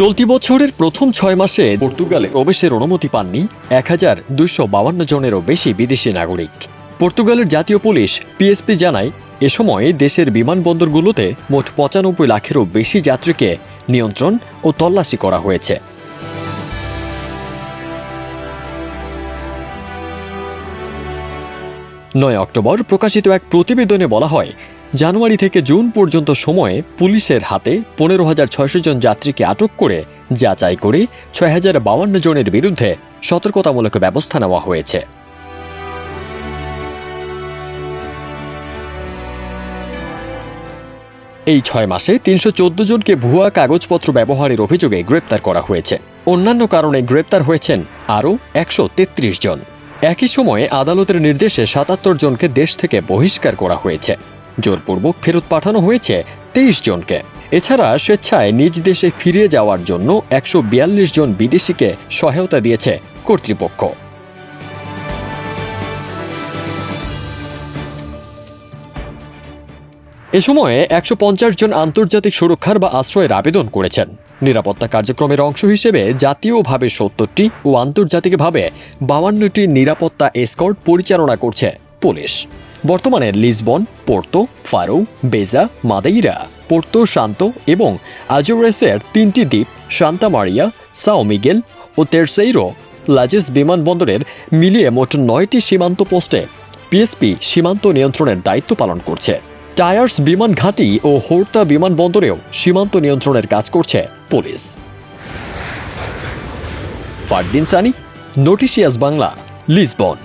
চলতি বছরের প্রথম ছয় মাসে পর্তুগালে প্রবেশের অনুমতি পাননি এক হাজার দুইশো বাউান্ন জনেরও বেশি বিদেশি নাগরিক। পর্তুগালের জাতীয় পুলিশ পিএসপি জানায়, এ সময় দেশের বিমানবন্দরগুলোতে মোট পঁচানব্বই লাখেরও বেশি যাত্রীকে নিয়ন্ত্রণ ও তল্লাশি করা হয়েছে। নয় অক্টোবর প্রকাশিত এক প্রতিবেদনে বলা হয় জানুয়ারি থেকে জুন পর্যন্ত সময়ে পুলিশের হাতে পনেরো হাজার ছয়শো জন যাত্রীকে আটক করে যাচাই করে ছয় হাজার বাউান্ন জনের বিরুদ্ধে সতর্কতামূলক ব্যবস্থা নেওয়া হয়েছে। এই ছয় মাসে তিনশো চোদ্দ জনকে ভুয়া কাগজপত্র ব্যবহারের অভিযোগে গ্রেপ্তার করা হয়েছে। অন্যান্য কারণে গ্রেপ্তার হয়েছেন আরও একশো তেত্রিশ জন। একই সময়ে আদালতের নির্দেশে সাতাত্তর জনকে দেশ থেকে বহিষ্কার করা হয়েছে। জোরপূর্বক ফেরত পাঠানো হয়েছে তেইশ জনকে। এছাড়া স্বেচ্ছায় নিজ দেশে ফিরে যাওয়ার জন্য একশো বিয়াল্লিশ জন বিদেশিকে সহায়তা দিয়েছে কর্তৃপক্ষ। এ সময়ে একশো পঞ্চাশ জন আন্তর্জাতিক সুরক্ষার বা আশ্রয়ের আবেদন করেছেন। নিরাপত্তা কার্যক্রমের অংশ হিসেবে জাতীয়ভাবে সত্তরটি ও আন্তর্জাতিকভাবে বাউান্নটি নিরাপত্তা এসকর্ট পরিচালনা করছে পুলিশ। বর্তমানে লিসবন, পোর্তো, ফারো, বেজা, মাদেইরা, পোর্তো, শান্ত এবং আজোরেসের তিনটি দ্বীপ শান্তা মারিয়া, সাও মিগেল ও তেরসেইরো লাজেস বিমানবন্দরের মিলিয়ে মোট নয়টি সীমান্ত পোস্টে পিএসপি সীমান্ত নিয়ন্ত্রণের দায়িত্ব পালন করছে। টায়ার্স বিমান ঘাঁটি ও হোর্তা বিমানবন্দরেও সীমান্ত নিয়ন্ত্রণের কাজ করছে পুলিশ। ফারদিন সানি, নোটিশিয়াস বাংলা, লিসবন।